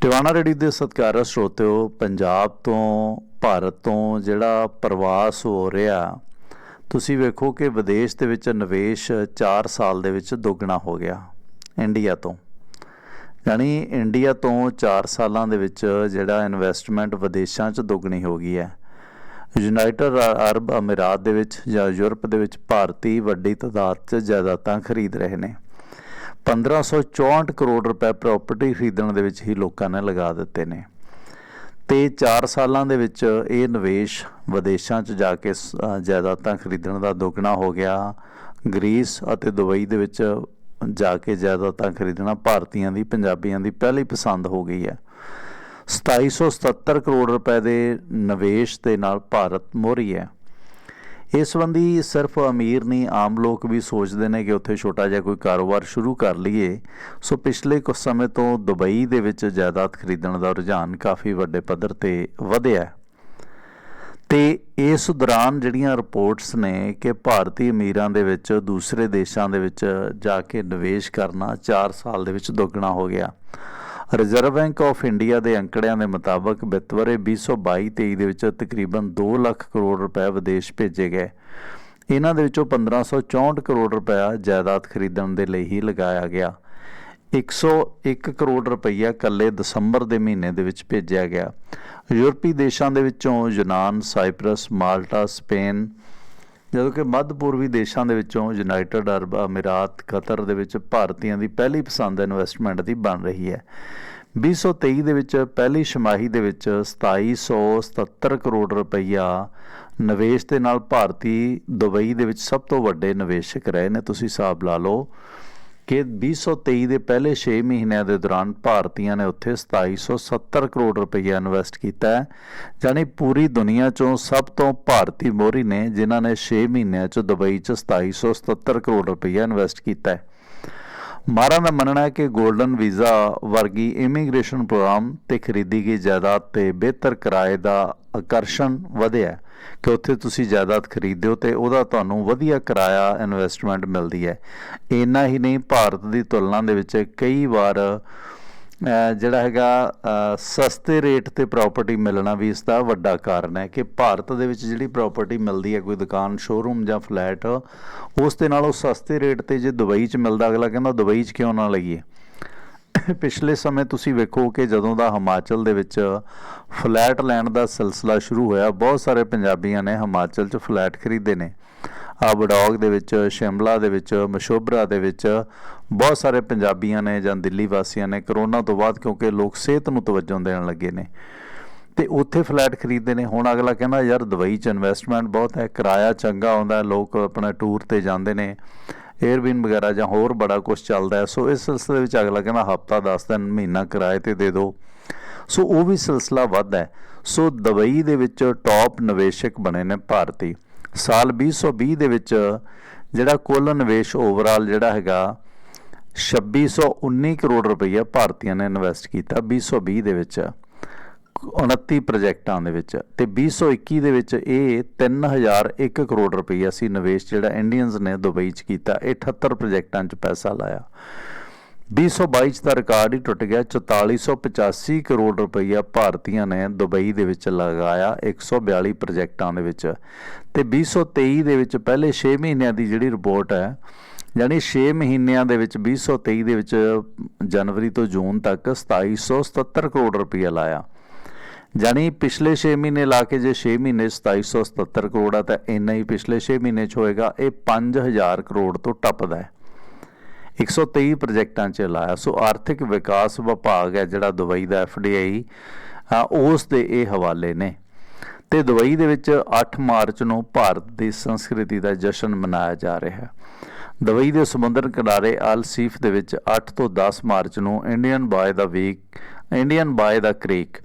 Tiwana ready ਦੇ ਸਤਿਕਾਰਤ ਸਰੋਤਿਓ ਪੰਜਾਬ ਤੋਂ, ਭਾਰਤ ਤੋਂ ਜਿਹੜਾ ਪ੍ਰਵਾਸ ਹੋ ਰਿਹਾ, ਤੁਸੀਂ ਵੇਖੋ ਕਿ ਵਿਦੇਸ਼ ਦੇ ਵਿੱਚ ਨਿਵੇਸ਼ 4 ਸਾਲ ਦੇ ਵਿੱਚ ਦੁੱਗਣਾ ਹੋ ਗਿਆ, ਇੰਡੀਆ ਤੋਂ। ਯਾਨੀ ਇੰਡੀਆ ਤੋਂ 4 ਸਾਲਾਂ ਦੇ ਵਿੱਚ ਜਿਹੜਾ ਇਨਵੈਸਟਮੈਂਟ ਵਿਦੇਸ਼ਾਂ 'ਚ ਦੁੱਗਣੀ ਹੋ ਗਈ ਹੈ। ਯੂਨਾਈਟਿਡ ਅਰਬ ਅਮੀਰਾਤ ਦੇ ਵਿੱਚ ਜਾਂ ਯੂਰਪ ਦੇ ਵਿੱਚ ਭਾਰਤੀ ਵੱਡੀ ਤਾਦਾਦ 'ਚ ਜਾਇਦਾਦਾਂ ਖਰੀਦ ਰਹੇ ਨੇ। 1564 ਕਰੋੜ ਰੁਪਏ ਪ੍ਰਾਪਰਟੀ ਖਰੀਦਣ ਦੇ ਵਿੱਚ ਹੀ ਲੋਕਾਂ ਨੇ ਲਗਾ ਦਿੱਤੇ ਨੇ। ਤੇ 4 ਸਾਲਾਂ ਦੇ ਵਿੱਚ ਇਹ ਨਿਵੇਸ਼ ਵਿਦੇਸ਼ਾਂ 'ਚ ਜਾ ਕੇ ਸ- ਜਾਇਦਾਦਾਂ ਖਰੀਦਣ ਦਾ ਦੁੱਗਣਾ ਹੋ ਗਿਆ। ਗ੍ਰੀਸ ਅਤੇ ਦੁਬਈ ਦੇ ਵਿੱਚ ਜਾ ਕੇ ਜਾਇਦਾਦਾਂ ਖਰੀਦਣਾ ਭਾਰਤੀਆਂ ਦੀ, ਪੰਜਾਬੀਆਂ ਦੀ ਪਹਿਲੀ ਪਸੰਦ ਹੋ ਗਈ ਹੈ। 2777 ਕਰੋੜ ਰੁਪਏ ਦੇ ਨਿਵੇਸ਼ ਦੇ ਨਾਲ ਭਾਰਤ ਮੋਹਰੀ ਹੈ। ਇਸ ਸੰਬੰਧੀ ਸਿਰਫ ਅਮੀਰ ਨਹੀਂ, ਆਮ ਲੋਕ ਵੀ ਸੋਚਦੇ ਨੇ ਕਿ ਉੱਥੇ ਛੋਟਾ ਜਿਹਾ ਕੋਈ ਕਾਰੋਬਾਰ ਸ਼ੁਰੂ ਕਰ ਲਈਏ। ਸੋ ਪਿਛਲੇ ਕੁਝ ਸਮੇਂ ਤੋਂ ਦੁਬਈ ਦੇ ਵਿੱਚ ਜਾਇਦਾਦ ਖਰੀਦਣ ਦਾ ਰੁਝਾਨ ਕਾਫੀ ਵੱਡੇ ਪੱਧਰ ਤੇ ਵਧਿਆ ਹੈ। ਤੇ ਇਸ ਦੌਰਾਨ ਜਿਹੜੀਆਂ ਰਿਪੋਰਟਸ ਨੇ ਕਿ ਭਾਰਤੀ ਅਮੀਰਾਂ ਦੇ ਵਿੱਚ, ਦੂਸਰੇ ਦੇਸ਼ਾਂ ਦੇ ਵਿੱਚ ਜਾ ਕੇ ਨਿਵੇਸ਼ ਕਰਨਾ 4 ਸਾਲ ਦੇ ਵਿੱਚ ਦੁੱਗਣਾ ਹੋ ਗਿਆ। ਰਿਜ਼ਰਵ ਬੈਂਕ ਆਫ ਇੰਡੀਆ ਦੇ ਅੰਕੜਿਆਂ ਦੇ ਮੁਤਾਬਕ ਵਿੱਤ ਵਰੇ 2022-23 ਦੇ ਵਿੱਚ ਤਕਰੀਬਨ 2 ਲੱਖ ਕਰੋੜ ਰੁਪਏ ਵਿਦੇਸ਼ ਭੇਜੇ ਗਏ। ਇਹਨਾਂ ਦੇ ਵਿੱਚੋਂ 1564 ਕਰੋੜ ਰੁਪਇਆ ਜਾਇਦਾਦ ਖਰੀਦਣ ਦੇ ਲਈ ਹੀ ਲਗਾਇਆ ਗਿਆ। 101 ਕਰੋੜ ਰੁਪਈਆ ਕੱਲੇ ਦਸੰਬਰ ਦੇ ਮਹੀਨੇ ਦੇ ਵਿੱਚ ਭੇਜਿਆ ਗਿਆ। ਯੂਰਪੀ ਦੇਸ਼ਾਂ ਦੇ ਵਿੱਚੋਂ ਯੂਨਾਨ, ਸਾਈਪਰਸ, ਮਾਲਟਾ, ਸਪੇਨ ਜਦੋਂ ਕਿ ਮੱਧ ਪੂਰਬੀ ਦੇਸ਼ਾਂ ਦੇ ਵਿੱਚੋਂ ਯੂਨਾਈਟਿਡ ਅਰਬ ਅਮੀਰਾਤ, ਕਤਰ ਦੇ ਵਿੱਚ ਭਾਰਤੀਆਂ ਦੀ ਪਹਿਲੀ ਪਸੰਦ ਇਨਵੈਸਟਮੈਂਟ ਦੀ ਬਣ ਰਹੀ ਹੈ। 2023 ਦੇ ਵਿੱਚ ਪਹਿਲੀ ਛਮਾਹੀ ਦੇ ਵਿੱਚ 2777 ਕਰੋੜ ਰੁਪਈਆ ਨਿਵੇਸ਼ ਦੇ ਨਾਲ ਭਾਰਤੀ ਦੁਬਈ ਦੇ ਵਿੱਚ ਸਭ ਤੋਂ ਵੱਡੇ ਨਿਵੇਸ਼ਕ ਰਹੇ ਨੇ। ਤੁਸੀਂ ਹਿਸਾਬ ਲਾ ਲਓ ਕਿ 2023 ਦੇ ਪਹਿਲੇ 6 ਮਹੀਨਿਆਂ ਦੇ ਦੌਰਾਨ ਭਾਰਤੀਆਂ ਨੇ ਉੱਥੇ 2770 ਕਰੋੜ ਰੁਪਈਆ ਇਨਵੈਸਟ ਕੀਤਾ ਹੈ। ਜਾਨੀ ਪੂਰੀ ਦੁਨੀਆ ਚੋਂ ਸਭ ਤੋਂ ਭਾਰਤੀ ਮੋਹਰੀ ਨੇ ਜਿਨ੍ਹਾਂ ਨੇ 6 ਮਹੀਨਿਆਂ ਚ ਦੁਬਈ ਚ 2777 ਕਰੋੜ ਰੁਪਈਆ ਇਨਵੈਸਟ ਕੀਤਾ ਹੈ। ਮਾਰਾਂ ਦਾ ਮੰਨਣਾ ਹੈ ਕਿ 골ਡਨ ਵੀਜ਼ਾ ਵਰਗੀ ਇਮੀਗ੍ਰੇਸ਼ਨ ਪ੍ਰੋਗਰਾਮ ਤੇ ਖਰੀਦੀ ਗਈ ਜਾਇਦਾਦ ਤੇ ਬਿਹਤਰ ਕਿਰਾਏ ਦਾ ਆਕਰਸ਼ਣ ਵਧਿਆ ਹੈ। ਕਿ ਉੱਥੇ ਤੁਸੀਂ ਜਾਇਦਾਦ ਖਰੀਦਦੇ ਹੋ ਤੇ ਉਹਦਾ ਤੁਹਾਨੂੰ ਵਧੀਆ ਕਿਰਾਇਆ ਇਨਵੈਸਟਮੈਂਟ ਮਿਲਦੀ ਹੈ। ਇੰਨਾ ਹੀ ਨਹੀਂ, ਭਾਰਤ ਦੀ ਤੁਲਨਾ ਦੇ ਵਿੱਚ ਕਈ ਵਾਰ ਜਿਹੜਾ ਹੈਗਾ ਸਸਤੇ ਰੇਟ ਤੇ ਪ੍ਰਾਪਰਟੀ ਮਿਲਣਾ ਵੀ ਇਸ ਦਾ ਵੱਡਾ ਕਾਰਨ ਹੈ ਕਿ ਭਾਰਤ ਦੇ ਵਿੱਚ ਜਿਹੜੀ ਪ੍ਰਾਪਰਟੀ ਮਿਲਦੀ ਹੈ, ਕੋਈ ਦੁਕਾਨ ਸ਼ੋਰੂਮ ਜਾਂ ਫਲੈਟ ਉਸ ਦੇ ਨਾਲੋਂ ਸਸਤੇ ਰੇਟ ਤੇ ਜੇ ਦੁਬਈ 'ਚ ਮਿਲਦਾ ਅਗਲਾ ਕਹਿੰਦਾ ਦੁਬਈ 'ਚ ਕਿਉਂ ਨਾ ਲਈਏ? ਪਿਛਲੇ ਸਮੇਂ ਤੁਸੀਂ ਵੇਖੋ ਕਿ ਜਦੋਂ ਦਾ ਹਿਮਾਚਲ ਦੇ ਵਿੱਚ ਫਲੈਟ ਲੈਣ ਦਾ ਸਿਲਸਿਲਾ ਸ਼ੁਰੂ ਹੋਇਆ, ਬਹੁਤ ਸਾਰੇ ਪੰਜਾਬੀਆਂ ਨੇ ਹਿਮਾਚਲ 'ਚ ਫਲੈਟ ਖਰੀਦੇ ਨੇ। ਆ ਬਡੌਗ ਦੇ ਵਿੱਚ, ਸ਼ਿਮਲਾ ਦੇ ਵਿੱਚ, ਮਸ਼ੋਬਰਾ ਦੇ ਵਿੱਚ ਬਹੁਤ ਸਾਰੇ ਪੰਜਾਬੀਆਂ ਨੇ ਜਾਂ ਦਿੱਲੀ ਵਾਸੀਆਂ ਨੇ ਕਰੋਨਾ ਤੋਂ ਬਾਅਦ ਕਿਉਂਕਿ ਲੋਕ ਸਿਹਤ ਨੂੰ ਤਵੱਜੋ ਦੇਣ ਲੱਗੇ ਨੇ। ਤੇ ਉੱਥੇ ਫਲੈਟ ਖਰੀਦਦੇ ਨੇ। ਹੁਣ ਅਗਲਾ ਕਹਿੰਦਾ, ਯਾਰ ਦੁਬਈ 'ਚ ਇਨਵੈਸਟਮੈਂਟ ਬਹੁਤ ਹੈ, ਕਿਰਾਇਆ ਚੰਗਾ ਆਉਂਦਾ ਲੋਕ ਆਪਣਾ ਟੂਰ ਤੇ ਜਾਂਦੇ ਨੇ। 에ਅਰਬਿਨ ਵਗੈਰਾ ਜਾਂ ਹੋਰ ਬੜਾ ਕੁਝ ਚੱਲਦਾ ਹੈ। ਸੋ ਇਸ ਸਿਲਸਿਲੇ ਵਿੱਚ ਅਗਲਾ ਕਹਿੰਦਾ, ਹਫਤਾ 10 ਦਿਨ, ਮਹੀਨਾ ਕਿਰਾਏ ਤੇ ਦੇ ਦਿਓ। ਸੋ ਉਹ ਵੀ ਸਿਲਸਿਲਾ ਵੱਧਦਾ ਹੈ। ਸੋ ਦੁਬਈ ਦੇ ਵਿੱਚ ਟੌਪ ਨਿਵੇਸ਼ਕ ਬਣੇ ਨੇ ਭਾਰਤੀ। ਸਾਲ 2020 ਦੇ ਵਿੱਚ ਜਿਹੜਾ ਕੁੱਲ ਨਿਵੇਸ਼ ਓਵਰਆਲ ਜਿਹੜਾ ਹੈਗਾ 2619 ਕਰੋੜ ਰੁਪਈਆ ਭਾਰਤੀਆਂ ਨੇ ਇਨਵੈਸਟ ਕੀਤਾ 2020 ਦੇ ਵਿੱਚ। 29 ਪ੍ਰੋਜੈਕਟਾਂ ਦੇ ਵਿੱਚ ਤੇ 2021 ਦੇ ਵਿੱਚ ਇਹ 3001 ਕਰੋੜ ਰੁਪਈਆ ਸੀ ਨਿਵੇਸ਼ ਜਿਹੜਾ ਇੰਡੀਅਨਸ ਨੇ ਦੁਬਈ 'ਚ ਕੀਤਾ, ਇਹ 78 ਪ੍ਰੋਜੈਕਟਾਂ 'ਚ ਪੈਸਾ ਲਾਇਆ। 2022 'ਚ ਤਾਂ ਰਿਕਾਰਡ ਹੀ ਟੁੱਟ ਗਿਆ 4485 ਕਰੋੜ ਰੁਪਈਆ ਭਾਰਤੀਆਂ ਨੇ ਦੁਬਈ ਦੇ ਵਿੱਚ ਲਗਾਇਆ 142 ਪ੍ਰੋਜੈਕਟਾਂ ਦੇ ਵਿੱਚ। ਤੇ 2023 ਦੇ ਵਿੱਚ ਪਹਿਲੇ 6 ਮਹੀਨਿਆਂ ਦੀ ਜਿਹੜੀ ਰਿਪੋਰਟ ਹੈ, ਯਾਨੀ 6 ਮਹੀਨਿਆਂ ਦੇ ਵਿੱਚ 2023 ਦੇ ਵਿੱਚ ਜਨਵਰੀ ਤੋਂ ਜੂਨ ਤੱਕ 2777 ਕਰੋੜ ਰੁਪਈਆ ਲਾਇਆ। ਜਾਨੀ ਪਿਛਲੇ 6 ਮਹੀਨੇ ਲਾ ਕੇ ਜੇ 6 ਮਹੀਨੇ 2777 ਕਰੋੜ ਆ, ਤਾਂ ਇੰਨਾ ਹੀ ਪਿਛਲੇ 6 ਮਹੀਨੇ 'ਚ ਹੋਏਗਾ, ਇਹ 5000 ਕਰੋੜ ਤੋਂ ਟੱਪਦਾ ਹੈ। 123 ਪ੍ਰੋਜੈਕਟਾਂ 'ਚ ਲਾਇਆ। ਸੋ ਆਰਥਿਕ ਵਿਕਾਸ ਵਿਭਾਗ ਹੈ ਜਿਹੜਾ ਦੁਬਈ ਦਾ ਐਫਡੀਆਈ ਉਸ ਦੇ ਇਹ ਹਵਾਲੇ ਨੇ। ਤੇ ਦੁਬਈ ਦੇ ਵਿੱਚ 8 ਮਾਰਚ ਨੂੰ ਭਾਰਤ ਦੀ ਸੰਸਕ੍ਰਿਤੀ ਦਾ ਜਸ਼ਨ ਮਨਾਇਆ ਜਾ ਰਿਹਾ ਹੈ। ਦੁਬਈ ਦੇ ਸਮੁੰਦਰ ਕਿਨਾਰੇ ਅਲ ਸੀਫ ਦੇ ਵਿੱਚ 8 ਤੋਂ 10 ਮਾਰਚ ਨੂੰ ਇੰਡੀਅਨ ਬਾਏ ਦਾ ਵੀਕ, ਇੰਡੀਅਨ ਬਾਏ ਦਾ ਕ੍ਰੀਕ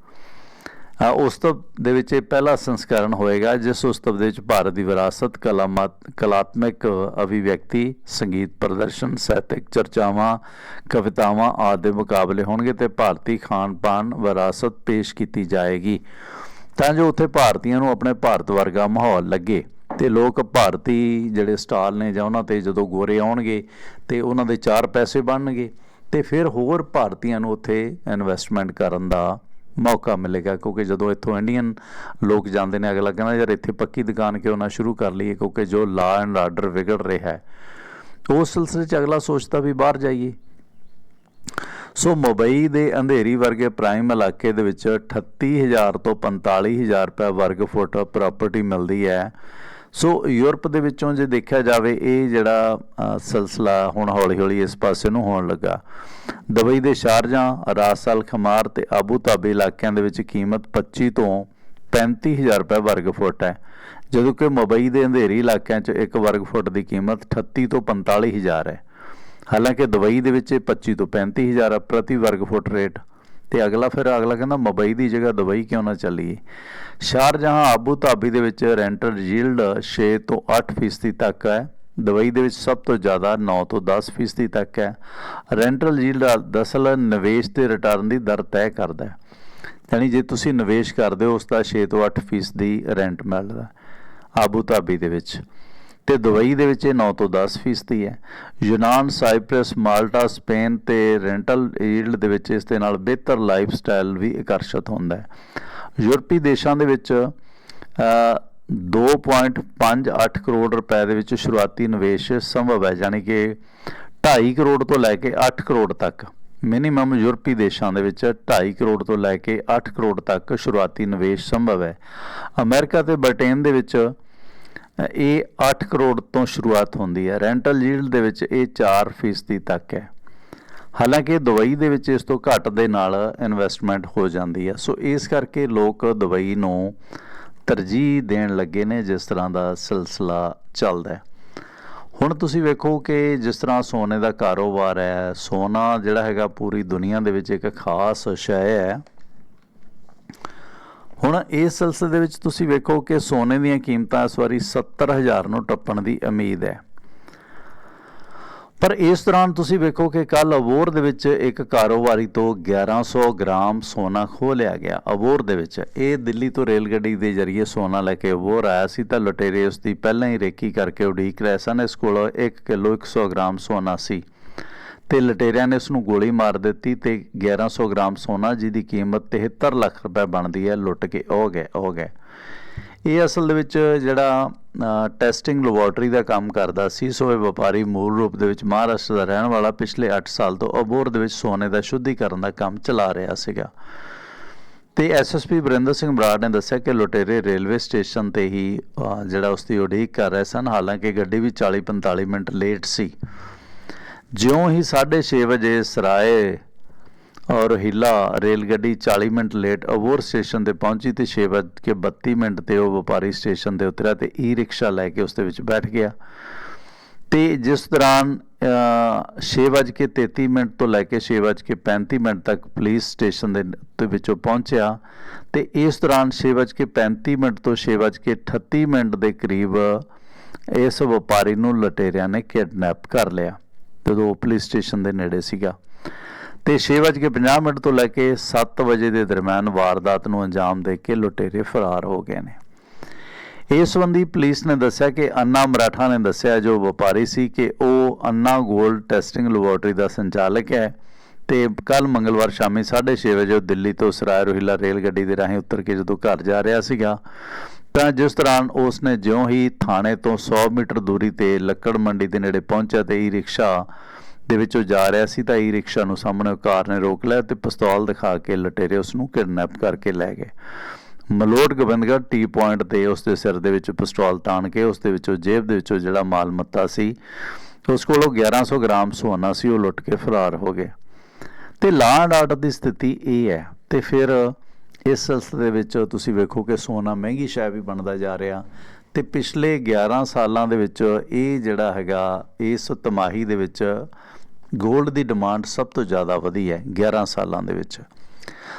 ਉਸਤਵ ਦੇ ਵਿੱਚ ਇਹ ਪਹਿਲਾ ਸੰਸਕਰਣ ਹੋਏਗਾ, ਜਿਸ ਉਸਤਵ ਦੇ ਵਿੱਚ ਭਾਰਤ ਦੀ ਵਿਰਾਸਤ, ਕਲਾਮਤ, ਕਲਾਤਮਕ ਅਭਿਵਿਅਕਤੀ, ਸੰਗੀਤ ਪ੍ਰਦਰਸ਼ਨ, ਸਾਹਿਤਕ ਚਰਚਾਵਾਂ, ਕਵਿਤਾਵਾਂ ਆਦਿ ਦੇ ਮੁਕਾਬਲੇ ਹੋਣਗੇ ਤੇ ਭਾਰਤੀ ਖਾਣ ਪਾਨ ਵਿਰਾਸਤ ਪੇਸ਼ ਕੀਤੀ ਜਾਏਗੀ। ਤਾਂ ਜੋ ਉੱਥੇ ਭਾਰਤੀਆਂ ਨੂੰ ਆਪਣੇ ਭਾਰਤ ਵਰਗਾ ਮਾਹੌਲ ਲੱਗੇ ਤੇ ਲੋਕ ਭਾਰਤੀ ਜਿਹੜੇ ਸਟਾਲ ਨੇ ਜਾਂ ਉਹਨਾਂ ਤੇ ਜਦੋਂ ਗੋਰੇ ਆਉਣਗੇ ਤੇ ਉਹਨਾਂ ਦੇ ਚਾਰ ਪੈਸੇ ਬਣਨਗੇ ਤੇ ਫਿਰ ਹੋਰ ਭਾਰਤੀਆਂ ਨੂੰ ਉੱਥੇ ਇਨਵੈਸਟਮੈਂਟ ਕਰਨ ਦਾ ਮੌਕਾ ਮਿਲੇਗਾ, ਕਿਉਂਕਿ ਜਦੋਂ ਇੱਥੋਂ ਇੰਡੀਅਨ ਲੋਕ ਜਾਂਦੇ ਨੇ, ਅਗਲਾ ਕਹਿੰਦਾ, ਯਾਰ ਇੱਥੇ ਪੱਕੀ ਦੁਕਾਨ ਕਿਉਂ ਨਾ ਸ਼ੁਰੂ ਕਰ ਲਈਏ? ਕਿਉਂਕਿ ਜੋ ਲਾ ਐਂਡ ਆਰਡਰ ਵਿਗੜ ਰਿਹਾ ਹੈ। ਉਸ ਸਿਲਸਿਲੇ 'ਚ ਅਗਲਾ ਸੋਚਦਾ ਵੀ ਬਾਹਰ ਜਾਈਏ। ਸੋ ਮੁੰਬਈ ਦੇ ਅੰਧੇਰੀ ਵਰਗੇ ਪ੍ਰਾਈਮ ਇਲਾਕੇ ਦੇ ਵਿੱਚ 38000 ਤੋਂ 45000 ਰੁਪਏ ਵਰਗ ਫੁੱਟ ਪ੍ਰਾਪਰਟੀ ਮਿਲਦੀ ਹੈ। ਸੋ ਯੂਰਪ ਦੇ ਵਿੱਚੋਂ ਜੇ ਦੇਖਿਆ ਜਾਵੇ, ਇਹ ਜਿਹੜਾ ਸਿਲਸਿਲਾ ਹੁਣ ਹੌਲੀ-ਹੌਲੀ ਇਸ ਪਾਸੇ ਨੂੰ ਹੋਣ ਲੱਗਾ। ਦੁਬਈ ਦੇ ਸ਼ਾਰਜਾ ਰਾਸ ਅਲ ਖਮਾਰ ਤੇ ਆਬੂ ਧਾਬੀ ਇਲਾਕਿਆਂ ਦੇ ਵਿੱਚ ਕੀਮਤ 25 ਤੋਂ 35000 ਰੁਪਏ ਵਰਗ ਫੁੱਟ ਹੈ। ਜਦੋਂ ਕਿ ਮੁੰਬਈ ਦੇ ਅੰਧੇਰੀ ਇਲਾਕਿਆਂ 'ਚ ਇੱਕ ਵਰਗ ਫੁੱਟ ਦੀ ਕੀਮਤ 38 ਤੋਂ 45000 ਹੈ। ਹਾਲਾਂਕਿ ਦੁਬਈ ਦੇ ਵਿੱਚ ਇਹ 25 ਤੋਂ 35000 ਆ ਪ੍ਰਤੀ ਵਰਗ ਫੁੱਟ ਰੇਟ। ਤੇ ਅਗਲਾ ਫਿਰ ਅਗਲਾ ਕਹਿੰਦਾ ਮੁੰਬਈ ਦੀ ਜਗ੍ਹਾ ਦੁਬਈ ਕਿਉਂ ਨਾ ਚੱਲੀਏ? ਸ਼ਾਰਜਹਾਂ ਆਬੂ ਧਾਬੀ ਦੇ ਵਿੱਚ ਰੈਂਟਲ ਯੀਲਡ 6 ਤੋਂ 8 ਫੀਸਦੀ ਤੱਕ ਹੈ, ਦੁਬਈ ਦੇ ਵਿੱਚ ਸਭ ਤੋਂ ਜ਼ਿਆਦਾ 9 ਤੋਂ 10 ਫੀਸਦੀ ਤੱਕ ਹੈ। ਰੈਂਟਲ ਯੀਲਡ ਦਰਅਸਲ ਨਿਵੇਸ਼ ਤੇ ਰਿਟਰਨ ਦੀ ਦਰ ਤੈਅ ਕਰਦਾ ਹੈ। ਯਾਨੀ ਜੇ ਤੁਸੀਂ ਨਿਵੇਸ਼ ਕਰਦੇ ਹੋ, ਉਸ ਦਾ 6 ਤੋਂ 8 ਫੀਸਦੀ ਰੈਂਟ ਮਿਲਦਾ ਆਬੂ ਧਾਬੀ ਦੇ ਵਿੱਚ। ਤੇ ਦੁਬਈ ਦੇ ਵਿੱਚ ਇਹ 9 ਤੋਂ 10 ਫੀਸਦੀ ਹੈ। ਯੂਨਾਨ ਸਾਈਪ੍ਰਸ ਮਾਲਟਾ ਸਪੇਨ ਤੇ ਰੈਂਟਲ ਈਲਡ ਦੇ ਵਿੱਚ ਇਸ ਦੇ ਨਾਲ ਬਿਹਤਰ ਲਾਈਫ ਸਟਾਈਲ ਵੀ ਆਕਰਸ਼ਿਤ ਹੁੰਦਾ ਹੈ। ਯੂਰਪੀ ਦੇਸ਼ਾਂ ਦੇ ਵਿੱਚ ਅ, 2.58 ਕਰੋੜ ਰੁਪਏ ਦੇ ਵਿੱਚ ਸ਼ੁਰੂਆਤੀ ਨਿਵੇਸ਼ ਸੰਭਵ ਹੈ ਯਾਨੀ ਕਿ 2.5 ਕਰੋੜ ਤੋਂ ਲੈ ਕੇ 8 ਕਰੋੜ ਤੱਕ। ਮਿਨੀਮਮ ਯੂਰਪੀ ਦੇਸ਼ਾਂ ਦੇ ਵਿੱਚ 2.5 ਕਰੋੜ ਤੋਂ ਲੈ ਕੇ 8 ਕਰੋੜ ਤੱਕ ਸ਼ੁਰੂਆਤੀ ਨਿਵੇਸ਼ ਸੰਭਵ ਹੈ। ਅਮਰੀਕਾ ਤੇ ਬ੍ਰਿਟੇਨ ਦੇ ਵਿੱਚ ਇਹ 8 ਕਰੋੜ ਤੋਂ ਸ਼ੁਰੂਆਤ ਹੁੰਦੀ ਹੈ। ਰੈਂਟਲ ਯੀਲਡ ਦੇ ਵਿੱਚ ਇਹ 4% ਤੱਕ ਹੈ। ਹਾਲਾਂਕਿ ਦੁਬਈ ਦੇ ਵਿੱਚ ਇਸ ਤੋਂ ਘੱਟ ਦੇ ਨਾਲ ਇਨਵੈਸਟਮੈਂਟ ਹੋ ਜਾਂਦੀ ਹੈ। ਸੋ ਇਸ ਕਰਕੇ ਲੋਕ ਦੁਬਈ ਨੂੰ ਤਰਜੀਹ ਦੇਣ ਲੱਗੇ ਨੇ, ਜਿਸ ਤਰ੍ਹਾਂ ਦਾ ਸਿਲਸਿਲਾ ਚੱਲਦਾ ਹੈ। ਹੁਣ ਤੁਸੀਂ ਵੇਖੋ ਕਿ ਜਿਸ ਤਰ੍ਹਾਂ ਸੋਨੇ ਦਾ ਕਾਰੋਬਾਰ ਹੈ, ਸੋਨਾ ਜਿਹੜਾ ਹੈਗਾ ਪੂਰੀ ਦੁਨੀਆ ਦੇ ਵਿੱਚ ਇੱਕ ਖਾਸ ਸ਼ੈ ਹੈ। ਹੁਣ ਇਸ ਸਿਲਸਿਲੇ ਦੇ ਵਿੱਚ ਤੁਸੀਂ ਵੇਖੋ ਕਿ ਸੋਨੇ ਦੀਆਂ ਕੀਮਤਾਂ ਇਸ ਵਾਰੀ 70000 ਨੂੰ ਟੱਪਣ ਦੀ ਉਮੀਦ ਹੈ। ਪਰ ਇਸ ਦੌਰਾਨ ਤੁਸੀਂ ਵੇਖੋ ਕਿ ਕੱਲ ਅਬੋਰ ਦੇ ਵਿੱਚ ਇੱਕ ਕਾਰੋਬਾਰੀ ਤੋਂ 1100 ਗ੍ਰਾਮ ਸੋਨਾ ਖੋਹ ਲਿਆ ਗਿਆ। ਅਬੋਰ ਦੇ ਵਿੱਚ ਇਹ ਦਿੱਲੀ ਤੋਂ ਰੇਲ ਗੱਡੀ ਦੇ ਜ਼ਰੀਏ ਸੋਨਾ ਲੈ ਕੇ ਅਬੋਰ ਆਇਆ ਸੀ ਤਾਂ ਲੁਟੇਰੇ ਉਸ ਦੀ ਪਹਿਲਾਂ ਹੀ ਰੇਕੀ ਕਰਕੇ ਉਡੀਕ ਰਹੇ ਸਨ। ਇਸ ਕੋਲ 1 ਕਿਲੋ 100 ਗ੍ਰਾਮ ਸੋਨਾ ਸੀ। ਤੇ ਲਟੇਰਿਆਂ ਨੇ ਉਸ ਨੂੰ ਗੋਲੀ ਮਾਰ ਦਿੱਤੀ ਤੇ 1100 ਗ੍ਰਾਮ ਸੋਨਾ, ਜਿਹਦੀ ਕੀਮਤ 73 ਲੱਖ ਰੁਪਏ ਬਣਦੀ ਹੈ, ਲੁੱਟ ਕੇ ਉਹ ਗਏ ਉਹ ਗਏ। ਇਹ ਅਸਲ ਦੇ ਵਿੱਚ ਜਿਹੜਾ ਟੈਸਟਿੰਗ ਲੈਬੋਰਟਰੀ ਦਾ ਕੰਮ ਕਰਦਾ ਸੀ, ਸੋ ਇਹ ਵਪਾਰੀ ਮੂਲ ਰੂਪ ਦੇ ਵਿੱਚ ਮਹਾਰਾਸ਼ਟਰ ਦਾ ਰਹਿਣ ਵਾਲਾ ਪਿਛਲੇ 8 ਸਾਲ ਤੋਂ ਅਬੋਰ ਦੇ ਵਿੱਚ ਸੋਨੇ ਦਾ ਸ਼ੁੱਧੀਕਰਨ ਦਾ ਕੰਮ ਚਲਾ ਰਿਹਾ ਸੀਗਾ। ਤੇ ਐਸਐਸਪੀ ਬਰਿੰਦਰ ਸਿੰਘ ਬਰਾੜ ਨੇ ਦੱਸਿਆ ਕਿ ਲੁਟੇਰੇ ਰੇਲਵੇ ਸਟੇਸ਼ਨ ਤੇ ਹੀ ਜਿਹੜਾ ਉਸ ਦੀ ਉਡੀਕ ਕਰ ਰਹੇ ਸਨ। ਹਾਲਾਂਕਿ ਗੱਡੀ ਵੀ 40-45 ਮਿੰਟ ਲੇਟ ਸੀ। ਜਿਉਂ ਹੀ 6:30 ਵਜੇ ਸਰਾਏ ਔਰ ਹਿੱਲਾ ਰੇਲ ਗੱਡੀ 40 ਮਿੰਟ ਲੇਟ ਅਬੋਰ ਸਟੇਸ਼ਨ ਤੇ ਪਹੁੰਚੀ ਤੇ 6:32 ਮਿੰਟ ਤੇ ਉਹ ਵਪਾਰੀ ਸਟੇਸ਼ਨ ਤੇ ਉਤਰਿਆ ਤੇ ਈ ਰਿਕਸ਼ਾ ਲੈ ਕੇ ਉਸ ਦੇ ਵਿੱਚ ਬੈਠ ਗਿਆ। ਤੇ ਜਿਸ ਦੌਰਾਨ 6:33 ਮਿੰਟ ਤੋਂ ਲੈ ਕੇ 6:35 ਮਿੰਟ ਤੱਕ ਪੁਲਿਸ ਸਟੇਸ਼ਨ ਦੇ ਦੇ ਵਿੱਚੋਂ ਪਹੁੰਚਿਆ ਤੇ ਇਸ ਦੌਰਾਨ 6:35 ਮਿੰਟ ਤੋਂ 6:38 ਮਿੰਟ ਦੇ ਕਰੀਬ ਇਸ ਵਪਾਰੀ ਨੂੰ ਲਟੇਰਿਆਂ ਨੇ ਕਿਡਨੈਪ ਕਰ ਲਿਆ। ਜਦੋਂ ਉਹ ਪੁਲਿਸ ਸਟੇਸ਼ਨ ਦੇ ਨੇੜੇ ਸੀਗਾ। ਤੇ 6:50 ਮਿੰਟ ਤੋਂ ਲੈ ਕੇ 7 ਵਜੇ ਦੇ ਦਰਮਿਆਨ ਵਾਰਦਾਤ ਨੂੰ ਅੰਜਾਮ ਦੇ ਕੇ ਲੁਟੇਰੇ ਫਰਾਰ ਹੋ ਗਏ ਨੇ। ਇਸ ਸੰਬੰਧੀ ਪੁਲਿਸ ਨੇ ਦੱਸਿਆ ਕਿ ਅੰਨਾ ਮਰਾਠਾ ਨੇ ਦੱਸਿਆ, ਜੋ ਵਪਾਰੀ ਸੀ ਕਿ ਉਹ ਅੰਨਾ 골ਡ ਟੈਸਟਿੰਗ ਲੈਬੋਰਟਰੀ ਦਾ ਸੰਚਾਲਕ ਹੈ ਤੇ ਕੱਲ ਮੰਗਲਵਾਰ ਸ਼ਾਮੀ 6:30 ਵਜੇ ਉਹ ਦਿੱਲੀ ਤੋਂ ਸਰਾਏ ਰੋਹਿਲਾ ਰੇਲ ਗੱਡੀ ਦੇ ਰਾਹੀਂ ਉਤਰ ਕੇ ਜਦੋਂ ਘਰ ਜਾ ਰਿਹਾ ਸੀਗਾ ਤਾਂ ਜਿਸ ਦੌਰਾਨ ਉਸ ਨੇ ਜਿਉਂ ਹੀ ਥਾਣੇ ਤੋਂ 100 ਮੀਟਰ ਦੂਰੀ ਤੇ ਲੱਕੜ ਮੰਡੀ ਦੇ ਨੇੜੇ ਪਹੁੰਚਿਆ ਤੇ ਈ ਰਿਕਸ਼ਾ ਦੇ ਵਿੱਚੋਂ ਜਾ ਰਿਹਾ ਸੀ ਤਾਂ ਈ ਰਿਕਸ਼ਾ ਨੂੰ ਸਾਹਮਣੇ ਉਹ ਕਾਰ ਨੇ ਰੋਕ ਲਿਆ ਤੇ ਪਿਸਤੌਲ ਦਿਖਾ ਕੇ ਲਟੇਰੇ ਉਸ ਨੂੰ ਕਿਡਨੈਪ ਕਰਕੇ ਲੈ ਗਏ। ਮਲੋਟ ਗੋਬਿੰਦਗੜ੍ਹ ਟੀ ਪੁਆਇੰਟ ਤੇ ਉਸ ਦੇ ਸਿਰ ਦੇ ਵਿੱਚ ਪਿਸਤੌਲ ਤਾਣ ਕੇ ਉਸ ਦੇ ਵਿੱਚੋਂ ਜੇਬ ਦੇ ਵਿੱਚੋਂ ਜਿਹੜਾ ਮਾਲ ਮੱਤਾ ਸੀ, ਉਸ ਕੋਲੋਂ 1100 ਗ੍ਰਾਮ ਸੋਨਾ ਸੀ, ਉਹ ਲੁੱਟ ਕੇ ਫਰਾਰ ਹੋ ਗਏ। ਤੇ ਲਾਅ ਐਂਡ ਆਰਡਰ ਦੀ ਸਥਿਤੀ ਇਹ ਹੈ ਤੇ ਫਿਰ ਇਸ ਸਿਲਸਿਲੇ ਦੇ ਵਿੱਚ ਤੁਸੀਂ ਵੇਖੋ ਕਿ ਸੋਨਾ ਮਹਿੰਗੀ ਸ਼ੈ ਵੀ ਬਣਦਾ ਜਾ ਰਿਹਾ ਤੇ ਪਿਛਲੇ 11 ਸਾਲਾਂ ਦੇ ਵਿੱਚ ਇਹ ਜਿਹੜਾ ਹੈਗਾ, ਇਸ ਤਮਾਹੀ ਦੇ ਵਿੱਚ 골ਡ ਦੀ ਡਿਮਾਂਡ ਸਭ ਤੋਂ ਜ਼ਿਆਦਾ ਵਧੀ ਹੈ 11 ਸਾਲਾਂ ਦੇ ਵਿੱਚ।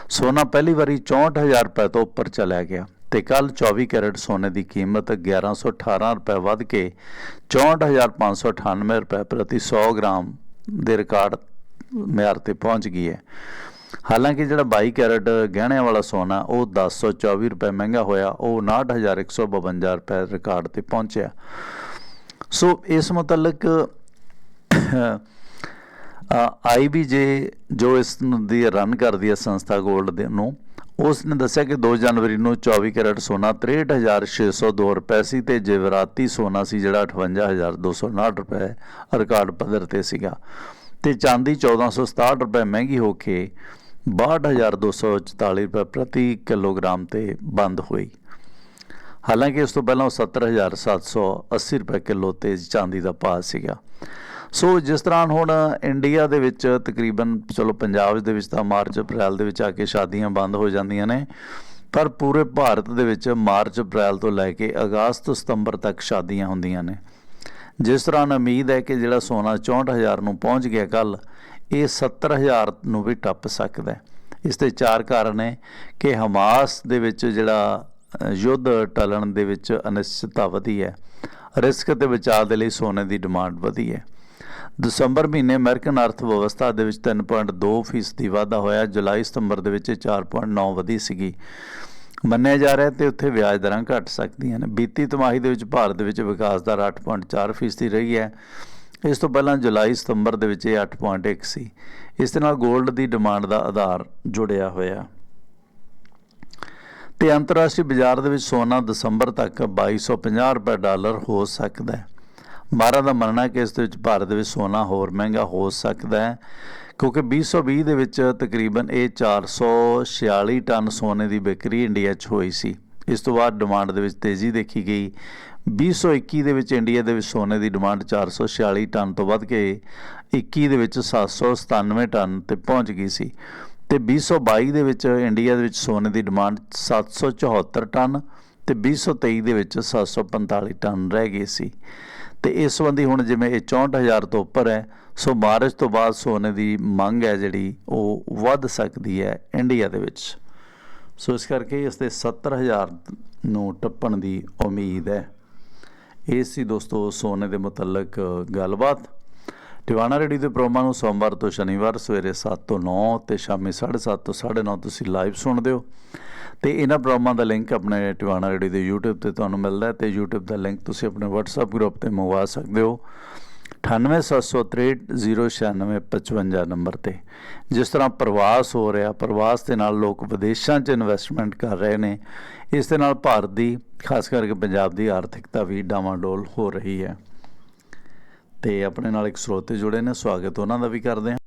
ਸੋਨਾ ਪਹਿਲੀ ਵਾਰੀ 64000 ਰੁਪਏ ਤੋਂ ਉੱਪਰ ਚਲਾ ਗਿਆ ਤੇ ਕੱਲ 24 ਕੈਰਟ ਸੋਨੇ ਦੀ ਕੀਮਤ 1118 ਰੁਪਏ ਵੱਧ ਕੇ 64598 ਰੁਪਏ ਪ੍ਰਤੀ 100 ਗ੍ਰਾਮ ਦੇ ਰਿਕਾਰਡ ਮਿਆਰ ਤੇ ਪਹੁੰਚ ਗਈ ਹੈ। ਹਾਲਾਂਕਿ ਜਿਹੜਾ 22 ਕੈਰਟ ਗਹਿਣਿਆਂ ਵਾਲਾ ਸੋਨਾ, ਉਹ 1024 ਰੁਪਏ ਮਹਿੰਗਾ ਹੋਇਆ, ਉਹ 69152 ਰੁਪਏ ਰਿਕਾਰਡ ਤੇ ਪਹੁੰਚਿਆ। ਸੋ ਇਸ ਮੁਤਲਕ ਆਈਬੀਜੇ ਜੋ ਇਸ ਨੂੰ ਦੀ ਰਨ ਕਰਦੀ ਹੈ ਸੰਸਥਾ 골ਡ ਦੇ ਨੂੰ ਉਸ ਨੇ ਦੱਸਿਆ ਕਿ 2 ਜਨਵਰੀ ਨੂੰ 24 ਕੈਰਟ ਸੋਨਾ 63602 ਰੁਪਏ ਸੀ ਤੇ ਜੇਵਰਾਤੀ ਸੋਨਾ ਸੀ ਜਿਹੜਾ 58259 ਰੁਪਏ ਰਿਕਾਰਡ ਪੱਧਰ ਤੇ ਸੀਗਾ। ਤੇ ਚਾਂਦੀ 1467 ਰੁਪਏ ਮਹਿੰਗੀ ਹੋ ਕੇ 62244 ਰੁਪਏ ਪ੍ਰਤੀ ਕਿਲੋਗ੍ਰਾਮ ਤੇ ਬੰਦ ਹੋਈ। ਹਾਲਾਂਕਿ ਇਸ ਤੋਂ ਪਹਿਲਾਂ ਉਹ 70780 ਰੁਪਏ ਕਿਲੋ ਤੇ ਚਾਂਦੀ ਦਾ ਭਾਅ ਸੀਗਾ। ਸੋ ਜਿਸ ਤਰ੍ਹਾਂ ਹੁਣ ਇੰਡੀਆ ਦੇ ਵਿੱਚ ਤਕਰੀਬਨ, ਚਲੋ ਪੰਜਾਬ ਦੇ ਵਿੱਚ ਤਾਂ ਮਾਰਚ, ਅਪ੍ਰੈਲ ਦੇ ਵਿੱਚ ਆ ਕੇ ਸ਼ਾਦੀਆਂ ਬੰਦ ਹੋ ਜਾਂਦੀਆਂ ਨੇ, ਪਰ ਪੂਰੇ ਭਾਰਤ ਦੇ ਵਿੱਚ ਮਾਰਚ, ਅਪ੍ਰੈਲ ਤੋਂ ਲੈ ਕੇ ਅਗਸਤ, ਸਤੰਬਰ ਤੱਕ ਸ਼ਾਦੀਆਂ ਹੁੰਦੀਆਂ ਨੇ। ਜਿਸ ਤਰ੍ਹਾਂ ਉਮੀਦ ਹੈ ਕਿ ਜਿਹੜਾ ਸੋਨਾ 64000 ਨੂੰ ਪਹੁੰਚ ਗਿਆ ਕੱਲ ਇਹ 70000 ਨੂੰ ਵੀ ਟੱਪ ਸਕਦਾ ਹੈ। ਇਸ ਦੇ ਚਾਰ ਕਾਰਨ ਨੇ ਕਿ ਹਮਾਸ ਦੇ ਵਿੱਚ ਜਿਹੜਾ ਯੁੱਧ ਟਲਣ ਦੇ ਵਿੱਚ ਅਨਿਸ਼ਚਿਤਤਾ ਵਧੀ ਹੈ। ਰਿਸਕ ਤੇ ਬਚਾਅ ਦੇ ਲਈ ਸੋਨੇ ਦੀ ਡਿਮਾਂਡ ਵਧੀ ਹੈ। ਦਸੰਬਰ ਮਹੀਨੇ ਅਮਰੀਕਨ ਅਰਥ ਵਿਵਸਥਾ ਦੇ ਵਿੱਚ 3.2% ਫੀਸਦੀ ਵਾਧਾ ਹੋਇਆ। ਜੁਲਾਈ, ਸਤੰਬਰ ਦੇ ਵਿੱਚ 4.9 ਵਧੀ ਸੀਗੀ। ਮੰਨਿਆ ਜਾ ਰਿਹਾ ਤੇ ਉੱਥੇ ਵਿਆਜ ਦਰਾਂ ਘਟ ਸਕਦੀਆਂ ਨੇ। ਬੀਤੀ ਤਿਮਾਹੀ ਦੇ ਵਿੱਚ ਭਾਰਤ ਦੇ ਵਿੱਚ ਵਿਕਾਸ ਦਰ 8.4 ਫੀਸਦੀ ਰਹੀ ਹੈ। ਇਸ ਤੋਂ ਪਹਿਲਾਂ ਜੁਲਾਈ ਸਤੰਬਰ ਦੇ ਵਿੱਚ ਇਹ 8.1 ਸੀ। ਇਸ ਦੇ ਨਾਲ 골ਡ ਦੀ ਡਿਮਾਂਡ ਦਾ ਆਧਾਰ ਜੁੜਿਆ ਹੋਇਆ। ਤੇ ਅੰਤਰਰਾਸ਼ਟਰੀ ਬਾਜ਼ਾਰ ਦੇ ਵਿੱਚ ਸੋਨਾ ਦਸੰਬਰ ਤੱਕ 2250 ਰੁਪਏ ਡਾਲਰ ਹੋ ਸਕਦਾ ਹੈ। ਮਾਰਾ ਦਾ ਮੰਨਣਾ ਹੈ ਕਿ ਇਸ ਦੇ ਵਿੱਚ ਭਾਰਤ ਦੇ ਵਿੱਚ ਸੋਨਾ ਹੋਰ ਮਹਿੰਗਾ ਹੋ ਸਕਦਾ ਹੈ, ਕਿਉਂਕਿ 2020 ਦੇ ਵਿੱਚ ਤਕਰੀਬਨ ਇਹ 446 ਟਨ ਸੋਨੇ ਦੀ ਵਿਕਰੀ ਇੰਡੀਆ 'ਚ ਹੋਈ ਸੀ। ਇਸ ਤੋਂ ਬਾਅਦ ਡਿਮਾਂਡ ਦੇ ਵਿੱਚ ਤੇਜ਼ੀ ਦੇਖੀ ਗਈ। 2021 ਦੇ ਵਿੱਚ ਇੰਡੀਆ ਦੇ ਵਿੱਚ ਸੋਨੇ ਦੀ ਡਿਮਾਂਡ 446 ਟਨ ਤੋਂ ਵੱਧ ਕੇ 21 ਦੇ ਵਿੱਚ 797 ਟਨ ਤੇ ਪਹੁੰਚ ਗਈ ਸੀ ਤੇ 2022 ਦੇ ਵਿੱਚ ਇੰਡੀਆ ਦੇ ਵਿੱਚ ਸੋਨੇ ਦੀ ਡਿਮਾਂਡ 774 ਟਨ ਤੇ 2023 ਦੇ ਵਿੱਚ 745 ਟਨ ਰਹਿ ਗਏ ਸੀ। ਤੇ ਇਸ ਸੰਬੰਧੀ ਹੁਣ ਜਿਵੇਂ ਇਹ 64000 ਤੋਂ ਉੱਪਰ ਹੈ, ਸੋ ਮਾਰਚ ਤੋਂ ਬਾਅਦ ਸੋਨੇ ਦੀ ਮੰਗ ਹੈ ਜਿਹੜੀ, ਉਹ ਵੱਧ ਸਕਦੀ ਹੈ ਇੰਡੀਆ ਦੇ ਵਿੱਚ। ਸੋ ਇਸ ਕਰਕੇ ਇਸ ਦੇ 70000 ਨੂੰ ਟੱਪਣ ਦੀ ਉਮੀਦ ਹੈ। ਇਹ ਸੀ ਦੋਸਤੋ, ਸੋਨੇ ਦੇ ਮੁਤਲਕ ਗੱਲਬਾਤ। ਟਿਵਾਣਾ ਰੇਡੀ ਦੇ ਪ੍ਰੋਗਰਾਮਾਂ ਨੂੰ ਸੋਮਵਾਰ ਤੋਂ ਸ਼ਨੀਵਾਰ ਸਵੇਰੇ 7 ਤੋਂ 9 ਤੇ ਸ਼ਾਮੀ 7:30 ਤੋਂ 9:30 ਤੁਸੀਂ ਲਾਈਵ ਸੁਣਦੇ ਹੋ। ਤੇ ਇਹਨਾਂ ਪ੍ਰੋਗਰਾਮਾਂ ਦਾ ਲਿੰਕ ਆਪਣੇ ਟਿਵਾਣਾ ਰੇਡੀ ਦੇ YouTube ਤੇ ਤੁਹਾਨੂੰ ਮਿਲਦਾ ਹੈ ਤੇ YouTube ਦਾ ਲਿੰਕ ਤੁਸੀਂ ਆਪਣੇ WhatsApp ਗਰੁੱਪ ਤੇ ਮੰਗਵਾ ਸਕਦੇ ਹੋ। 9876309655 ਨੰਬਰ ਤੇ। ਜਿਸ ਤਰ੍ਹਾਂ ਪ੍ਰਵਾਸ ਹੋ ਰਿਹਾ, ਪ੍ਰਵਾਸ ਦੇ ਨਾਲ ਲੋਕ ਵਿਦੇਸ਼ਾਂ 'ਚ ਇਨਵੈਸਟਮੈਂਟ ਕਰ ਰਹੇ ਨੇ। ਇਸ ਦੇ ਨਾਲ ਭਾਰਤ ਦੀ, ਖਾਸ ਕਰਕੇ ਪੰਜਾਬ ਦੀ ਆਰਥਿਕਤਾ ਵੀ ਡਾਵਾਂਡੋਲ ਹੋ ਰਹੀ ਹੈ। ਤੇ ਆਪਣੇ ਨਾਲ ਇੱਕ ਸਰੋਤੇ ਜੁੜੇ ਨੇ, ਸਵਾਗਤ ਉਹਨਾਂ ਦਾ ਵੀ ਕਰਦੇ ਹਾਂ।